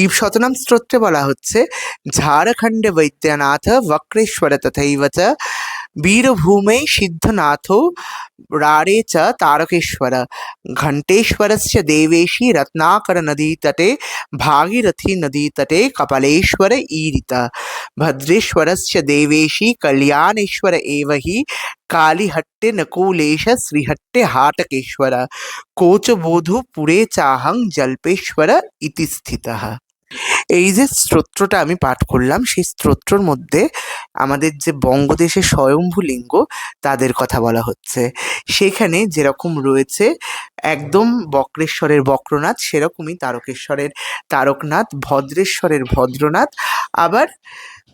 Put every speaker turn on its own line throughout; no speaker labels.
শিব শতনাম স্তোত্রে বলা হচ্ছে ঝাড়খণ্ড বৈদ্যনাথ বক্রেশ্বর তথৈব চ বীরভূমে সিদ্ধনাথ রাড়ে চ তারকেশ্বর ঘণ্টেশ্বরস্য দেবেশি রত্নাকর নদীতটে ভাগীরথী নদীতটে কপালেশ্বর ईरित। भद्रेश्वरस्य देवेशी कल्याणेश्वर एव हि कालिहट्टे नकुलेश श्रीहट्टे हाटकेश्वर। कोचबोधुपुरे चाहं जल्पेश्वर इति स्थितः। এই যে স্তোত্রটা আমি পাঠ করলাম, সেই স্তোত্রর মধ্যে আমাদের যে বঙ্গদেশে স্বয়ম্ভু লিঙ্গ তাদের কথা বলা হচ্ছে। সেখানে যেরকম রয়েছে একদম বক্রেশ্বরের বক্রনাথ, সেরকমই তারকেশ্বরের তারকনাথ, ভদ্রেশ্বরের ভদ্রনাথ, আবার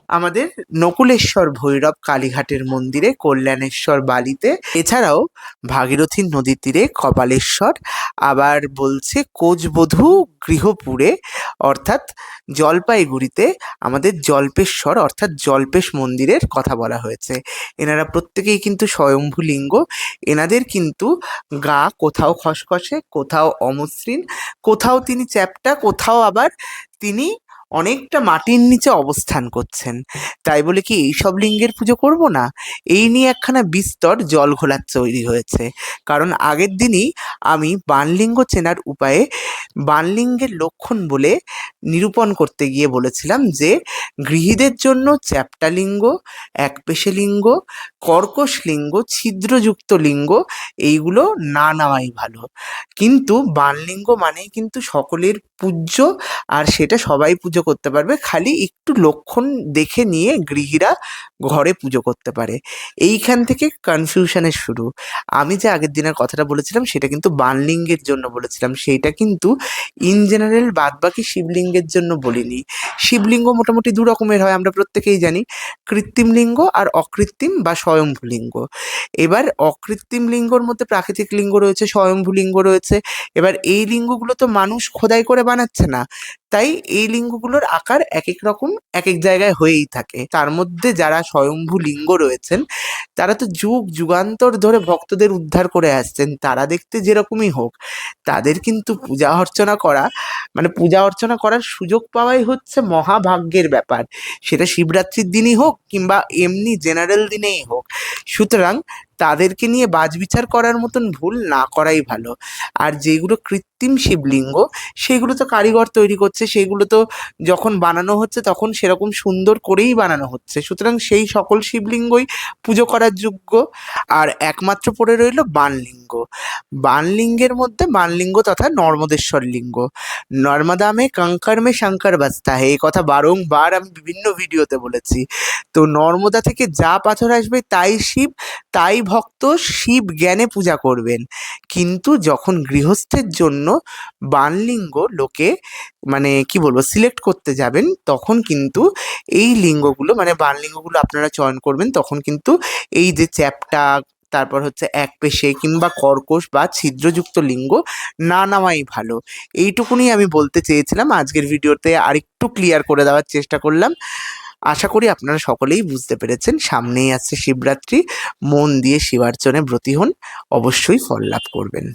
আমাদের নকুলেশ্বর ভৈরব কালীঘাটের মন্দিরে, কল্যাণেশ্বর বালিতে। এছাড়াও ভাগীরথী নদীর তীরে কপালেশ্বর, আবার বলছে কোচবধূ গৃহপুরে, অর্থাৎ জলপাইগুড়িতে আমাদের জল্পেশ্বর, অর্থাৎ জল্পেশ মন্দিরের কথা বলা হয়েছে। এনারা প্রত্যেকেই কিন্তু স্বয়ম্ভু লিঙ্গ এনাদের কিন্তু গা কোথাও খসখসে, কোথাও অমসৃণ, কোথাও তিনি চ্যাপ্টা, কোথাও আবার তিনি অনেকটা মাটির নিচে অবস্থান করছেন। তাই বলে কি এইসব লিঙ্গের পুজো করব না? এই নিয়ে একখানা বিস্তর জল ঘোলার তৈরি হয়েছে। কারণ আগের দিনই আমি বানলিঙ্গ চেনার উপায়ে বানলিঙ্গের লক্ষণ বলে নিরূপণ করতে গিয়ে বলেছিলাম যে গৃহীদের জন্য চ্যাপ্টা লিঙ্গ একপেশে লিঙ্গ কর্কশ লিঙ্গ, ছিদ্রযুক্ত লিঙ্গ, এইগুলো না নেওয়াই ভালো। কিন্তু বানলিঙ্গ মানেই কিন্তু সকলের পূজ্য, আর সেটা সবাই পুজো করতে পারবে। খালি একটু লক্ষণ দেখে নিয়ে গৃহীরা ঘরে পুজো করতে পারে। এইখান থেকে কনফিউশনের শুরু। আমি যে আগের দিনের কথাটা বলেছিলাম, সেটা কিন্তু বানলিঙ্গের জন্য বলেছিলাম। সেইটা কিন্তু ইন জেনারেল বাদবাকি শিবলিঙ্গের জন্য বলিনি। শিবলিঙ্গ মোটামুটি দু রকমের হয়, আমরা প্রত্যেকেই জানি। কৃত্রিম লিঙ্গ আর অকৃত্রিম বা স্বয়ম্ভু লিঙ্গ এবার অকৃত্রিম লিঙ্গর মধ্যে প্রাকৃতিক লিঙ্গ রয়েছে স্বয়ম্ভু লিঙ্গ রয়েছে। এবার এই লিঙ্গগুলো তো মানুষ খোদাই করে বানাচ্ছে না। তাই এই লিঙ্গগুলোর আকার এক এক রকম এক এক জায়গায় হয়েই থাকে। তার মধ্যে যারা স্বয়ম্ভু লিঙ্গ রয়েছেন, তারা তো যুগ যুগান্তর ধরে ভক্তদের উদ্ধার করে আসছেন। তারা দেখতে যেরকমই হোক, তাদের কিন্তু পূজা অর্চনা করা মানে পূজা অর্চনা করার সুযোগ পাওয়াই হচ্ছে মহাভাগ্যের ব্যাপার। সেটা শিবরাত্রির দিনই হোক কিংবা এমনি জেনারেল দিনেই হোক। সুতরাং তাদেরকে নিয়ে বাজবিচার করার মতন ভুল না করাই ভালো। আর যেগুলো কৃত্রিম শিবলিঙ্গ, সেগুলো তো কারিগর তৈরি করছে, সেগুলো তো যখন বানানো হচ্ছে তখন সেরকম সুন্দর করেই বানানো হচ্ছে। সুতরাং সেই সকল শিবলিঙ্গই পুজো করার যোগ্য। আর একমাত্র পড়ে রইল বানলিঙ্গ। বানলিঙ্গের মধ্যে বানলিঙ্গ তথা নর্মদেশ্বর লিঙ্গ। নর্মদা মে কঙ্কর মে শঙ্কর বাস্তা। হে, এই কথা বারংবার আমি বিভিন্ন ভিডিওতে বলেছি। তো নর্মদা থেকে যা পাথর আসবে তাই শিব, তাই ভক্ত শিব জ্ঞানে পূজা করবেন। কিন্তু যখন গৃহস্থের জন্য বানলিঙ্গ লোকে মানে কি বলব সিলেক্ট করতে যাবেন, তখন কিন্তু এই লিঙ্গগুলো মানে বানলিঙ্গগুলো আপনারা চয়ন করবেন, তখন কিন্তু এই যে চ্যাপ্টা, তারপর হচ্ছে এক পেশে কিংবা কর্কশ বা ছিদ্রযুক্ত লিঙ্গ না নেওয়াই ভালো। এইটুকুনি আমি বলতে চেয়েছিলাম, আজকের ভিডিওতে আরেকটু ক্লিয়ার করে দেওয়ার চেষ্টা করলাম। আশা করি আপনারা সকলেই বুঝতে পেরেছেন। সামনেই আসছে শিবরাত্রি। মন দিয়ে শিবার্চনে ব্রতী হন। অবশ্যই ফল লাভ করবেন।